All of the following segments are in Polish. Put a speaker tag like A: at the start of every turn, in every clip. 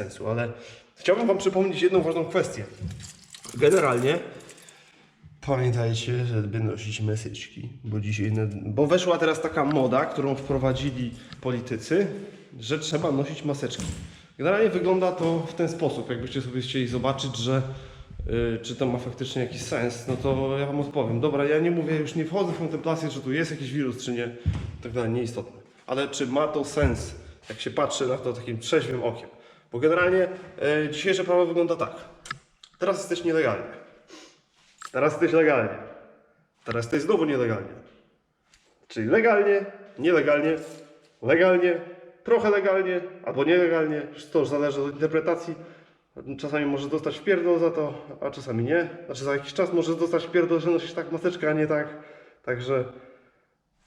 A: sensu, ale chciałbym Wam przypomnieć jedną ważną kwestię. Generalnie pamiętajcie, żeby nosić mesyczki, bo dzisiaj, bo weszła teraz taka moda, którą wprowadzili politycy, że trzeba nosić maseczki. Generalnie wygląda to w ten sposób, jakbyście sobie chcieli zobaczyć, że y, czy to ma faktycznie jakiś sens, no to ja Wam odpowiem. Dobra, ja nie mówię, już nie wchodzę w kontemplację, czy tu jest jakiś wirus, czy nie, tak dalej, nieistotne. Ale czy ma to sens, jak się patrzy na to takim trzeźwym okiem? Bo generalnie y, dzisiejsze prawo wygląda tak. Teraz jesteś nielegalnie. Teraz jesteś legalnie. Teraz jesteś znowu nielegalnie. Czyli legalnie, nielegalnie, legalnie, trochę legalnie, albo nielegalnie. To już zależy od interpretacji. Czasami możesz dostać wpierdol za to, a czasami nie. Znaczy za jakiś czas możesz dostać wpierdol, że nosisz tak maseczkę, a nie tak. Także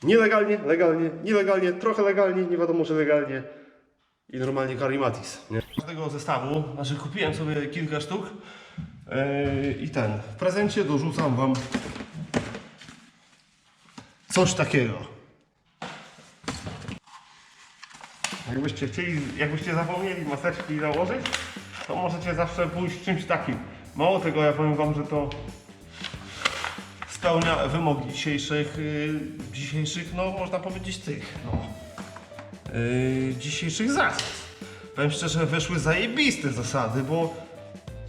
A: nielegalnie, legalnie, nielegalnie, trochę legalnie, nie wiadomo, że legalnie i normalnie karimatis. Nie? Z tego zestawu, znaczy kupiłem sobie kilka sztuk yy, i ten, w prezencie dorzucam Wam coś takiego. Jakbyście chcieli, jakbyście zapomnieli maseczki założyć, to możecie zawsze pójść czymś takim. Mało tego, ja powiem Wam, że to spełnia wymogi dzisiejszych, yy, dzisiejszych, no można powiedzieć tych, no, yy, dzisiejszych zasad. Powiem szczerze, weszły zajebiste zasady, bo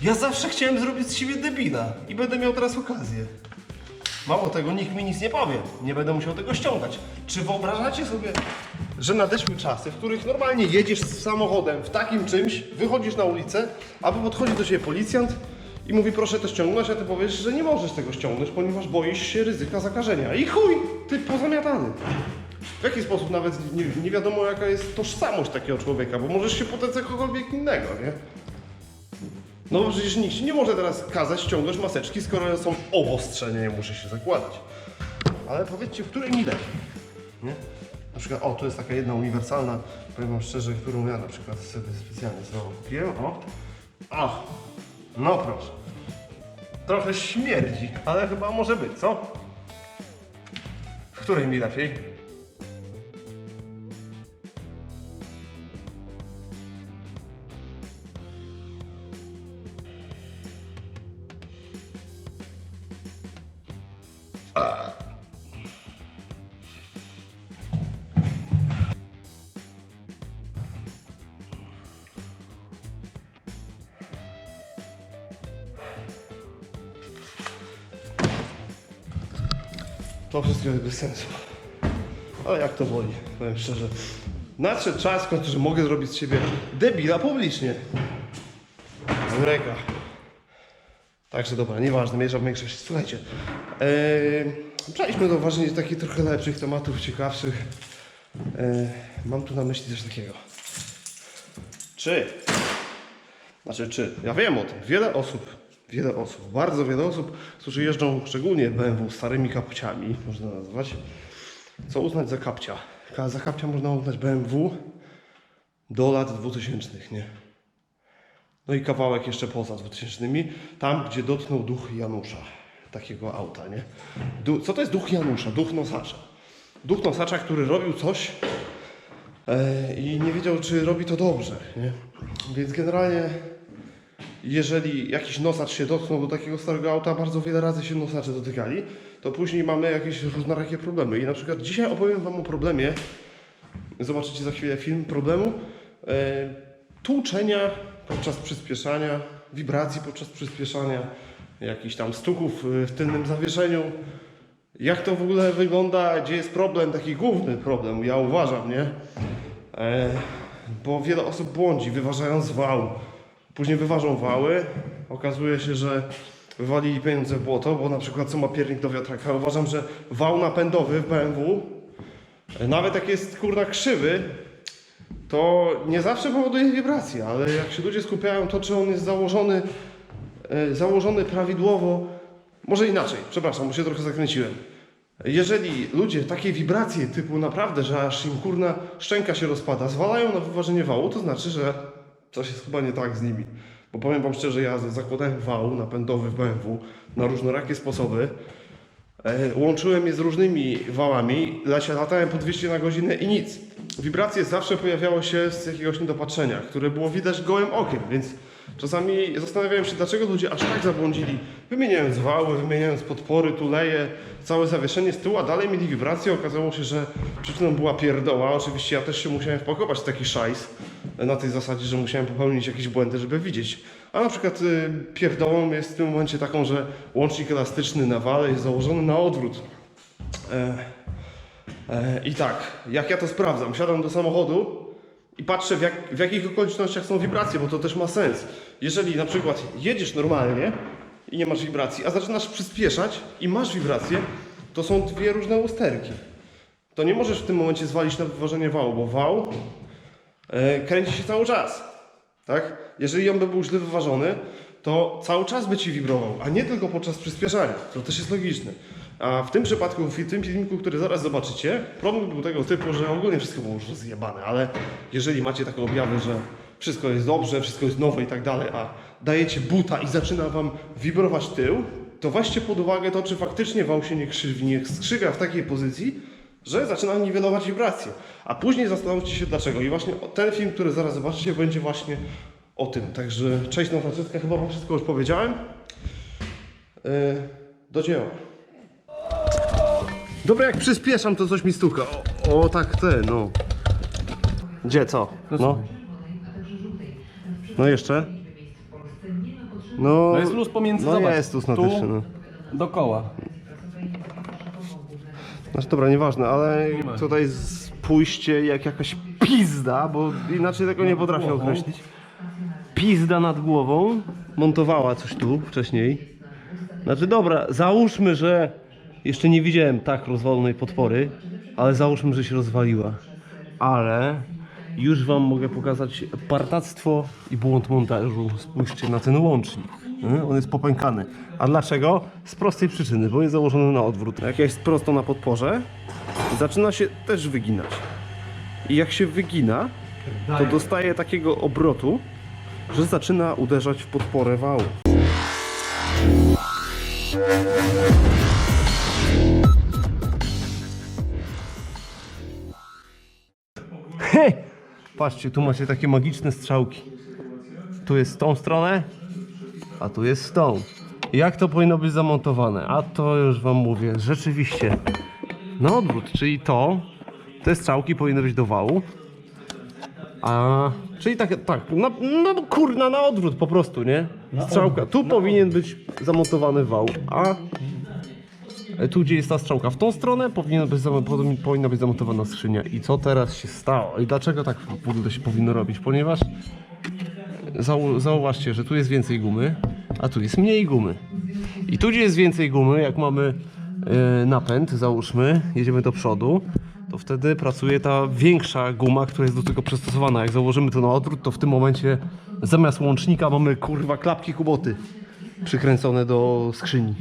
A: ja zawsze chciałem zrobić z siebie debila i będę miał teraz okazję. Mało tego, nikt mi nic nie powie. Nie będę musiał tego ściągać. Czy wyobrażacie sobie, że nadeszły czasy, w których normalnie jedziesz z samochodem w takim czymś, wychodzisz na ulicę, aby podchodzi do ciebie policjant i mówi proszę to ściągnąć, a ty powiesz, że nie możesz tego ściągnąć, ponieważ boisz się ryzyka zakażenia. I chuj, ty pozamiatany. W jaki sposób nawet nie, nie wiadomo jaka jest tożsamość takiego człowieka, bo możesz się podać za kogokolwiek innego, nie? No bo przecież nikt nie może teraz kazać ściągnąć maseczki, skoro są obostrzenia, nie muszę się zakładać. Ale powiedzcie, w której mi lepiej? Nie? Na przykład, o, tu jest taka jedna uniwersalna, powiem wam szczerze, którą ja na przykład sobie specjalnie kupiłem, o. Ach, no proszę. Trochę śmierdzi, ale chyba może być, co? W której mi lepiej? To wszystko jest bez sensu. Ale jak to boli, powiem szczerze. Nadszedł czas w końcu, że mogę zrobić z siebie debila publicznie. Ameryka. Także dobra, nieważne, mniejsza w większości. Słuchajcie, ee, przejdźmy do ważnych, takich trochę lepszych tematów, ciekawszych. E, mam tu na myśli coś takiego. Czy, znaczy czy, ja wiem o tym, wiele osób, wiele osób, bardzo wiele osób, którzy jeżdżą szczególnie BMW starymi kapciami, można nazwać, co uznać za kapcia? Ka- Za kapcia można uznać BMW do lat 2000, nie? No i kawałek jeszcze poza 2000, tam gdzie dotknął duch Janusza, takiego auta, nie? Du- co to jest duch Janusza? Duch nosacza. Duch nosacza, który robił coś e, i nie wiedział, czy robi to dobrze, nie? Więc generalnie, jeżeli jakiś nosacz się dotknął do takiego starego auta, bardzo wiele razy się nosacze dotykali, to później mamy jakieś różnorakie problemy. I na przykład dzisiaj opowiem Wam o problemie, zobaczycie za chwilę film, problemu e, tłuczenia podczas przyspieszania, wibracji podczas przyspieszania, jakichś tam stuków y, w tylnym zawieszeniu. Jak to w ogóle wygląda, gdzie jest problem, taki główny problem, ja uważam, nie? E, bo wiele osób błądzi, wyważając wał. Później wyważą wały, okazuje się, że wywalili pieniądze w błoto, bo na przykład co ma piernik do wiatraka. Uważam, że wał napędowy w BMW, e, nawet jak jest kurna krzywy, to nie zawsze powoduje wibracje, ale jak się ludzie skupiają to, czy on jest założony, e, założony prawidłowo, może inaczej, przepraszam, bo się trochę zakręciłem. Jeżeli ludzie takie wibracje typu naprawdę, że aż im kurna szczęka się rozpada, zwalają na wyważenie wału, to znaczy, że coś jest chyba nie tak z nimi. Bo powiem wam szczerze, ja zakładałem wał napędowy w BMW na różnorakie sposoby E, Łączyłem je z różnymi wałami, latałem po 200 na godzinę i nic. Wibracje zawsze pojawiały się z jakiegoś niedopatrzenia, które było widać gołym okiem, więc czasami zastanawiałem się, dlaczego ludzie aż tak zabłądzili, wymieniając wały, wymieniając podpory, tuleje, całe zawieszenie z tyłu, a dalej mieli wibracje. Okazało się, że przyczyną była pierdoła. Oczywiście ja też się musiałem wpakować w taki szajs, na tej zasadzie, że musiałem popełnić jakieś błędy, żeby widzieć. A na przykład y, pierdołą jest w tym momencie taką, że łącznik elastyczny na wale jest założony na odwrót. E, e, I tak, jak ja to sprawdzam, siadam do samochodu i patrzę w, jak, w jakich okolicznościach są wibracje, bo to też ma sens. Jeżeli na przykład jedziesz normalnie i nie masz wibracji, a zaczynasz przyspieszać i masz wibracje, to są dwie różne usterki. To nie możesz w tym momencie zwalić na wyważenie wału, bo wał kręci się cały czas. Tak? Jeżeli on by był źle wyważony, to cały czas by ci wibrował, a nie tylko podczas przyspieszania. To też jest logiczne. A w tym przypadku, w tym filmiku, który zaraz zobaczycie, problem był tego typu, że ogólnie wszystko było już rozjebane, ale jeżeli macie takie objawy, że wszystko jest dobrze, wszystko jest nowe i tak dalej, a dajecie buta i zaczyna wam wibrować tył, to weźcie pod uwagę to, czy faktycznie wał się nie krzywi, nie skrzyga w takiej pozycji, że zaczyna niwelować wibracje. A później zastanówcie się dlaczego. I właśnie ten film, który zaraz zobaczycie, będzie właśnie o tym. Także cześć na Francuska, chyba wam wszystko już powiedziałem. Yy, do dzieła. Dobra, jak przyspieszam, to coś mi stuka. O, o tak te, no. Gdzie, co? No. No jeszcze? No,
B: No jest luz pomiędzy,
A: no
B: zobacz,
A: jest luz
B: tu
A: no.
B: do koła.
A: Znaczy dobra, nieważne, ale tutaj z- pójście jak jakaś pizda, bo inaczej tego nie potrafię
B: głową.
A: określić. Pizda nad głową montowała coś tu wcześniej. Znaczy dobra, załóżmy, że jeszcze nie widziałem tak rozwalonej podpory, ale załóżmy, że się rozwaliła. Ale już wam mogę pokazać partactwo i błąd montażu. Spójrzcie na ten łącznik. On jest popękany. A dlaczego? Z prostej przyczyny, bo jest założony na odwrót. Jak jest prosto na podporze, zaczyna się też wyginać. I jak się wygina, to dostaje takiego obrotu, że zaczyna uderzać w podporę wału. He! Patrzcie, tu macie takie magiczne strzałki. Tu jest w tą stronę, a tu jest w tą. Jak to powinno być zamontowane? A to już wam mówię, rzeczywiście na odwrót, czyli to, te strzałki powinny być do wału. A, czyli tak, tak, no, no kurna, na odwrót po prostu, nie? Strzałka, tu powinien być zamontowany wał, a tu gdzie jest ta strzałka, w tą stronę powinien być, powin- powinna być zamontowana skrzynia. I co teraz się stało? I dlaczego tak w ogóle się powinno robić? Ponieważ zau zauważcie, że tu jest więcej gumy, a tu jest mniej gumy. I tu gdzie jest więcej gumy, jak mamy e, napęd, załóżmy, jedziemy do przodu, to wtedy pracuje ta większa guma, która jest do tego przystosowana. Jak założymy to na odwrót, to w tym momencie zamiast łącznika mamy kurwa klapki kuboty przykręcone do skrzyni.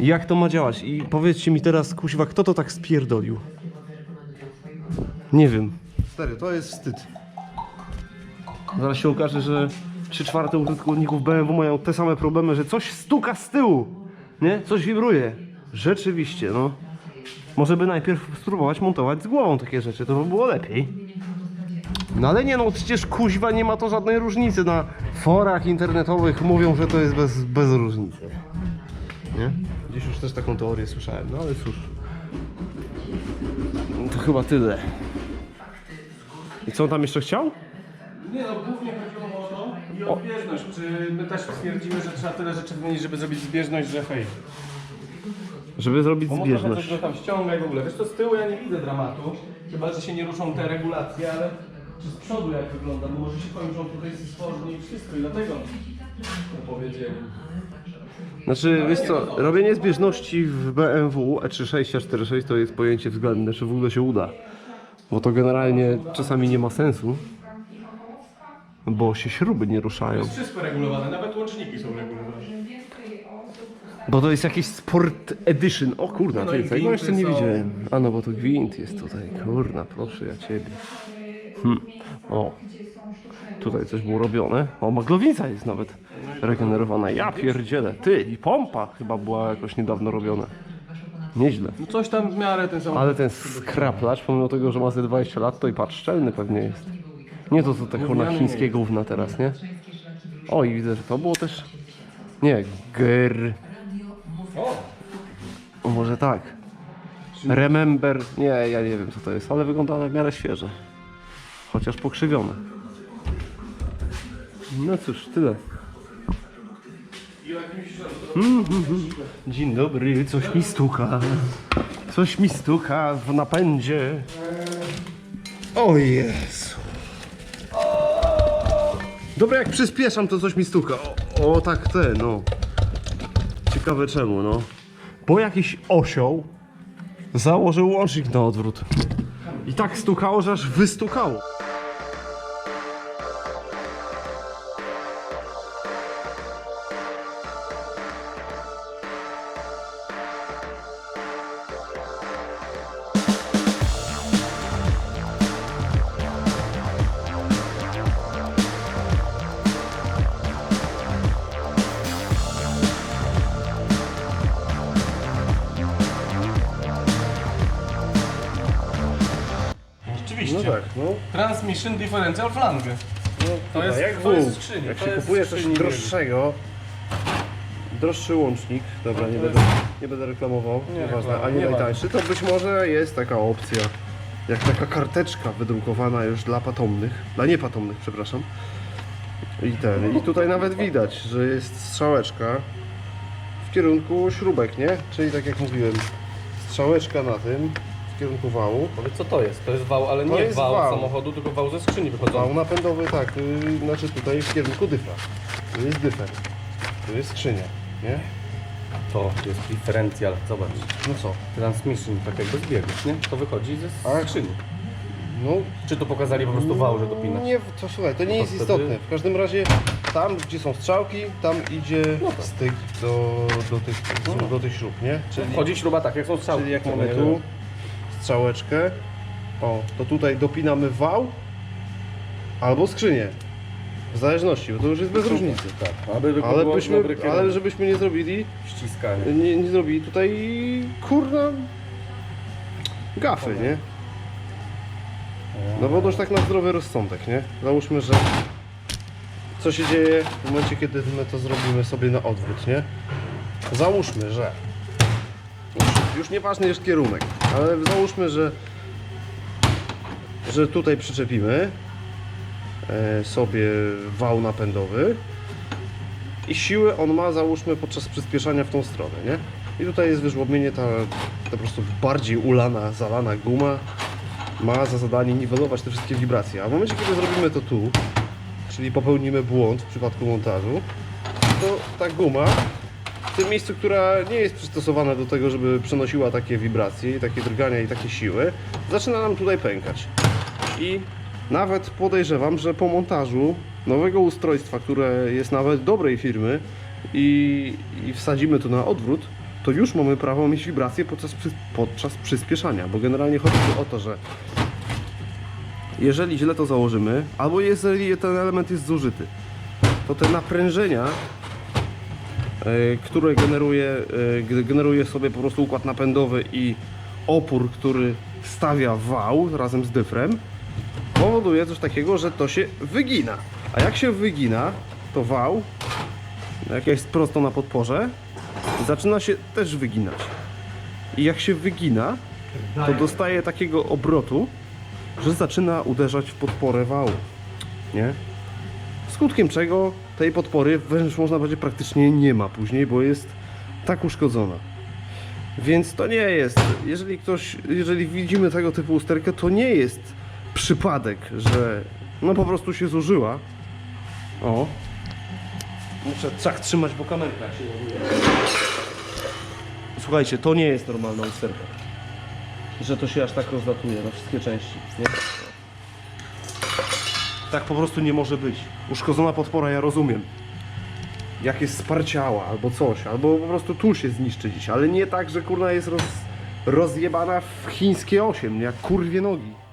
A: Jak to ma działać? I powiedzcie mi teraz, kuźwa, kto to tak spierdolił? Nie wiem. Stary, to jest wstyd. Zaraz się okaże, że 3 czwarte użytkowników BMW mają te same problemy, że coś stuka z tyłu, nie? Coś wibruje. Rzeczywiście, no. Może by najpierw spróbować montować z głową takie rzeczy, to by było lepiej. No ale nie no, przecież kuźwa nie ma to żadnej różnicy. Na forach internetowych mówią, że to jest bez, bez różnicy. Nie? Gdzieś już też taką teorię słyszałem, no ale cóż. To chyba tyle. I co on tam jeszcze chciał?
B: Nie no, głównie chodziło o to i o zbieżność. Czy my też stwierdzimy, że trzeba tyle rzeczy wymienić, żeby zrobić zbieżność, że hej.
A: Żeby zrobić
B: Bo
A: zbieżność.
B: go tam ściąga i w ogóle. Wiesz, to z tyłu ja nie widzę dramatu. Chyba, że się nie ruszą te regulacje, ale czy z przodu jak wygląda? No może się kończą tutaj stworzenie i wszystko i dlatego to powiedzieli.
A: Znaczy, wiesz co, robienie zbieżności w BMW E36 A46 to jest pojęcie względne, czy w ogóle się uda. Bo to generalnie czasami nie ma sensu, bo się śruby nie ruszają.
B: Jest wszystko regulowane, nawet łączniki są regulowane.
A: Bo to jest jakiś Sport Edition. O kurna,
B: No
A: ty,
B: i
A: tego
B: gwinty
A: jeszcze nie
B: są.
A: widziałem. A no, bo to gwint jest tutaj. Kurna, proszę ja ciebie. Hm. O, tutaj coś było robione. O, maglowica jest nawet regenerowana. Ja pierdzielę. Ty, i pompa chyba była jakoś niedawno robiona. nieźle.
B: No coś tam w miarę ten samochód.
A: Ale ten skraplacz, pomimo tego, że ma ze 20 lat, to i patrz, szczelny pewnie jest. Nie to co te kurna chińskie gówna teraz, nie? O i widzę, że to było też... Nie, gr... Może tak. Remember... Nie, ja nie wiem co to jest, ale wygląda w miarę świeże. Chociaż pokrzywione. No cóż, tyle. Dzień dobry, coś mi stuka. Coś mi stuka w napędzie. O Jezu. Dobra, jak przyspieszam, to coś mi stuka. O, o tak te, no. Ciekawe czemu, no. Bo jakiś osioł założył łącznik na odwrót. I tak stukało, że aż wystukało.
B: Transmission differential flange. To jest,
A: jak
B: to jest
A: wół.
B: skrzyni.
A: Jak
B: to
A: się
B: jest
A: kupuje coś
B: skrzyni
A: droższego, droższy łącznik, dobra, nie będę, nie będę reklamował,
B: Nie
A: nieważne,
B: reklamuj,
A: a nie
B: nie
A: najtańszy, to być może jest taka opcja, jak taka karteczka wydrukowana już dla patomnych, dla niepatomnych, przepraszam. I ten, i tutaj nawet widać, że jest strzałeczka w kierunku śrubek, nie? Czyli tak jak mówiłem, strzałeczka na tym, w kierunku wału.
B: Powiedz co to jest? To jest wał, ale
A: To
B: nie
A: jest
B: wał,
A: wał.
B: samochodu, tylko wał ze skrzyni
A: Wał
B: wychodzący.
A: napędowy, tak, y, znaczy tutaj w kierunku dyfra. Tu jest dyfer, tu jest skrzynia, nie?
B: To jest differential, zobacz.
A: No co?
B: Transmission, tak jakby zbiegów, nie? To wychodzi ze
A: A-
B: skrzyni.
A: No,
B: Czy tu pokazali po prostu wał, że dopinać?
A: nie, to słuchaj, to nie jest
B: wtedy-
A: istotne. W każdym razie tam, gdzie są strzałki, tam idzie
B: No tak.
A: styk do, do, tych,
B: No.
A: do tych śrub, nie? Czyli,
B: Wchodzi śruba tak, jak są strzały.
A: czyli jak mamy tu strzałeczkę, o, to tutaj dopinamy wał albo skrzynię. W zależności, bo to już jest bez różnicy.
B: Tak,
A: Ale,
B: było
A: byśmy, ale żebyśmy nie zrobili
B: ściskanie.
A: nie, nie zrobili tutaj kurna gafy, nie? No bo to już tak na zdrowy rozsądek, nie? Załóżmy, że co się dzieje w momencie, kiedy my to zrobimy sobie na odwrót, nie? Załóżmy, że już, nieważny jest kierunek, ale załóżmy, że że tutaj przyczepimy e, sobie wał napędowy i siłę on ma załóżmy podczas przyspieszania w tą stronę, nie? I tutaj jest wyżłobienie, ta, ta po prostu bardziej ulana, zalana guma ma za zadanie niwelować te wszystkie wibracje. A w momencie, kiedy zrobimy to tu, czyli popełnimy błąd w przypadku montażu, to ta guma w tym miejscu, która nie jest przystosowana do tego, żeby przenosiła takie wibracje takie drgania i takie siły, zaczyna nam tutaj pękać. I nawet podejrzewam, że po montażu nowego ustrojstwa, które jest nawet dobrej firmy i, i wsadzimy to na odwrót, to już mamy prawo mieć wibracje podczas, podczas przyspieszania, bo generalnie chodzi o to, że jeżeli źle to założymy, albo jeżeli ten element jest zużyty, to te naprężenia, które generuje, e, generuje sobie po prostu układ napędowy i opór, który stawia wał razem z dyfrem, powoduje coś takiego, że to się wygina. A jak się wygina, to wał, jak jest prosto na podporze, zaczyna się też wyginać. I jak się wygina, to dostaje takiego obrotu, że zaczyna uderzać w podporę wału. Nie? Skutkiem czego tej podpory wręcz można powiedzieć praktycznie nie ma później, bo jest tak uszkodzona. Więc to nie jest, jeżeli ktoś, jeżeli widzimy tego typu usterkę, to nie jest przypadek, że no po prostu się zużyła. O. Muszę tak trzymać, bo kamerka się. Słuchajcie, to nie jest normalna usterka. Że to się aż tak rozlatuje na wszystkie części. Nie? Tak po prostu nie może być. Uszkodzona podpora, ja rozumiem. Jak jest sparciała albo coś, albo po prostu tu się zniszczy dziś, ale nie tak, że kurna jest roz, rozjebana w chińskie 8, jak kurwie nogi.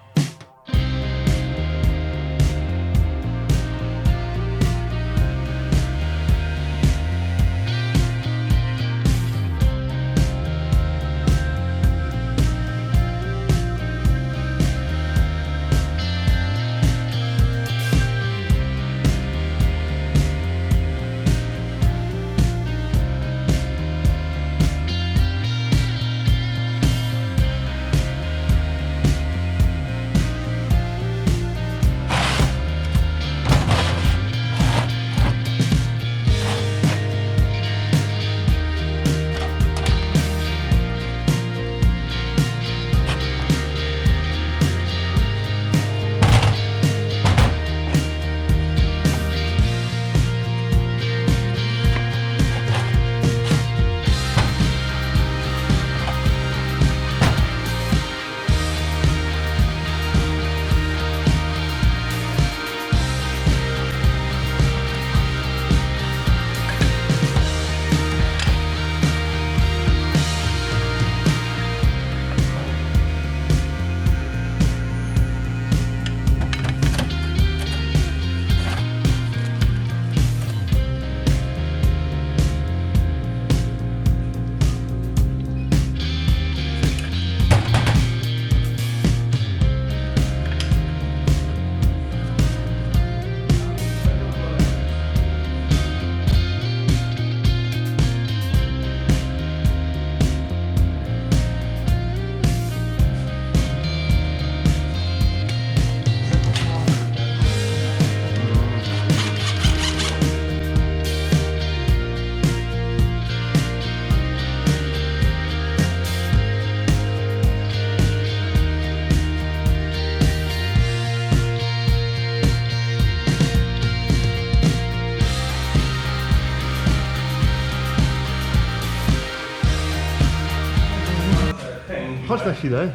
A: Na chwilę.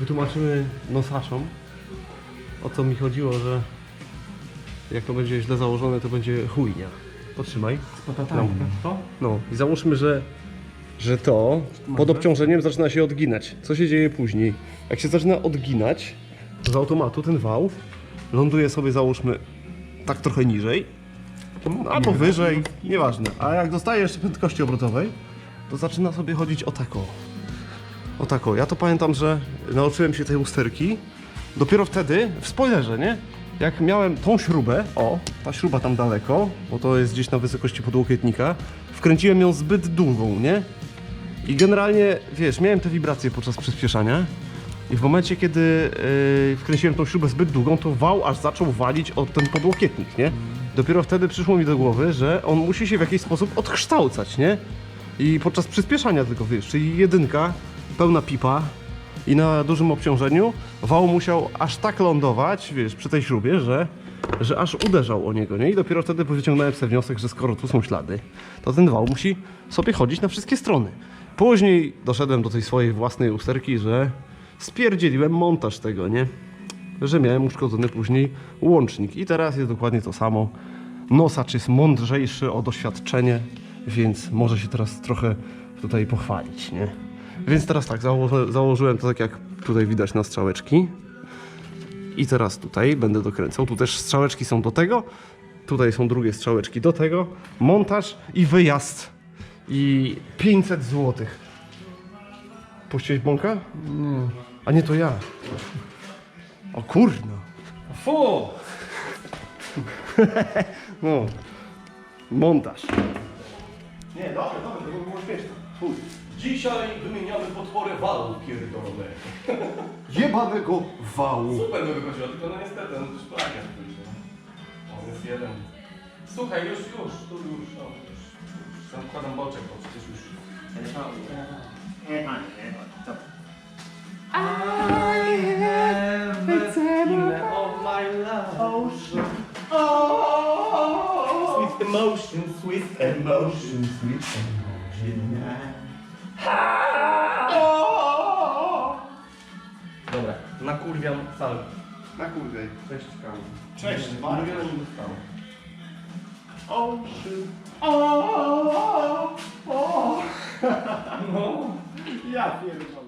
A: Wytłumaczymy nosaczom, o co mi chodziło, że jak to będzie źle założone, to będzie chujnia. Potrzymaj.
B: Potatami. To?
A: No i załóżmy, że, że to pod obciążeniem zaczyna się odginać. Co się dzieje później? Jak się zaczyna odginać, to z automatu ten wał ląduje sobie załóżmy tak trochę niżej, albo wyżej, nieważne. A jak dostaje jeszcze prędkości obrotowej, to zaczyna sobie chodzić o tako. O tako. Ja to pamiętam, że nauczyłem się tej usterki dopiero wtedy, w spoilerze, nie? Jak miałem tą śrubę, o, ta śruba tam daleko, bo to jest gdzieś na wysokości podłokietnika, wkręciłem ją zbyt długą, nie? I generalnie, wiesz, miałem te wibracje podczas przyspieszania i w momencie, kiedy yy, wkręciłem tą śrubę zbyt długą, to wał aż zaczął walić o ten podłokietnik, nie? Dopiero wtedy przyszło mi do głowy, że on musi się w jakiś sposób odkształcać, nie? I podczas przyspieszania tylko, wiesz, czyli jedynka, pełna pipa i na dużym obciążeniu wał musiał aż tak lądować, wiesz, przy tej śrubie, że, że aż uderzał o niego, nie? I dopiero wtedy wyciągnąłem sobie wniosek, że skoro tu są ślady, to ten wał musi sobie chodzić na wszystkie strony. Później doszedłem do tej swojej własnej usterki, że spierdzieliłem montaż tego, nie? Że miałem uszkodzony później łącznik. I teraz jest dokładnie to samo. Nosacz jest mądrzejszy o doświadczenie, więc może się teraz trochę tutaj pochwalić, nie? Więc teraz tak, założę, założyłem to tak jak tutaj widać na strzałeczki. I teraz tutaj będę dokręcał. Tu też strzałeczki są do tego. Tutaj są drugie strzałeczki do tego. Montaż i wyjazd. I 500 zł. Puściłeś bąka?
B: Nie.
A: A nie to ja. O kurno.
B: Fu!
A: No. Montaż. Nie, dobra, dobra, to było śmieszne. Fuj.
B: Dzisiaj wymieniamy potworę wału pierdolonego.
A: Jebanego wału.
B: Super by wychodziło, tylko no niestety, no to już plagiat wyszło. O, jest jeden. Słuchaj, już, już, tu już, o, już. już. Zakładam boczek, bo przecież już... I have a of my life. Ocean. Oh, sweet emotion, sweet emotion, sweet emotion. Dobra, nakurwiam salę.
A: Na kurde.
B: Cześć, Kamil.
A: Cześć,
B: Niewiele mi zostało.
A: Ocean.
B: No.
A: Ja pierdolę.